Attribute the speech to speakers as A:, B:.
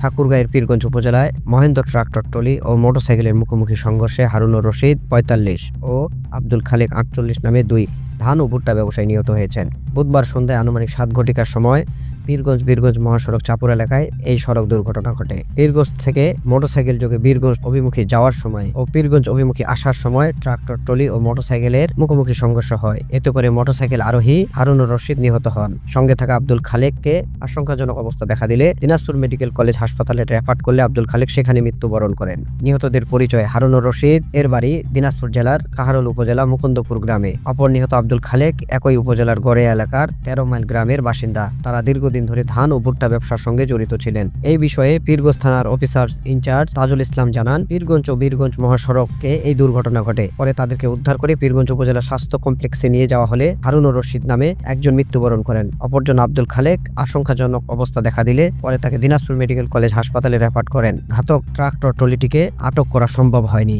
A: ঠাকুরগাঁয়ের পীরগঞ্জ উপজেলায় Mahendra tractor, trolley ও মোটরসাইকেলের মুখোমুখি সংঘর্ষে হারুনুর রশিদ পঁয়তাল্লিশ ও আব্দুল খালেক আটচল্লিশ নামে দুই ধান ও ভুট্টা ব্যবসায় নিহত হয়েছেন। বুধবার সন্ধ্যায় আনুমানিক সাত ঘটিকার সময় পীরগঞ্জ বীরগঞ্জ মহাসড়ক চাপুর এলাকায় এই সড়ক দুর্ঘটনা ঘটে। পীরগঞ্জ থেকে মোটরসাইকেল যোগে বীরগঞ্জ অভিমুখী যাওয়ার সময় ও পীরগঞ্জ অভিমুখী আসার সময় ট্রাক্টর, ট্রলি ও মোটরসাইকেলের মুখোমুখি সংঘর্ষ হয়। এতে করে মোটরসাইকেল আরোহী হারুনুর রশিদ নিহত হন। সঙ্গে থাকা আব্দুল খালেককে আশঙ্কাজনক অবস্থা দেখা দিলে দিনাজপুর মেডিকেল কলেজ হাসপাতালে রেফার করলে আব্দুল খালেক সেখানে মৃত্যুবরণ করেন। নিহতদের পরিচয় হারুনুর রশিদ। এর বাড়ি দিনাজপুর জেলার কাহারোল উপজেলা মুকুন্দপুর গ্রামে। অপর নিহত আব্দুল খালেক একই উপজেলার গড়ে এলাকার তেরো মাইল গ্রামের বাসিন্দা। তারা দীর্ঘদিন ধরে ধান ও ভুট্টা ব্যবসার সঙ্গে জড়িত ছিলেন। এই বিষয়ে পীরগঞ্জ থানার অফিসার ইনচার্জ তাজুল ইসলাম জানান, পীরগঞ্জ ও বীরগঞ্জ মহাসড়কে এই দুর্ঘটনা ঘটে। পরে তাদেরকে উদ্ধার করে পীরগঞ্জ উপজেলা স্বাস্থ্য কমপ্লেক্সে নিয়ে যাওয়া হলে হারুনুর রশিদ নামে একজন মৃত্যুবরণ করেন। অপরজন আব্দুল খালেক আশঙ্কাজনক অবস্থা দেখা দিলে পরে তাকে দিনাজপুর মেডিকেল কলেজ হাসপাতালে রেফার করেন। ঘাতক ট্রাক্টর ট্রলিটিকে আটক করা সম্ভব হয়নি।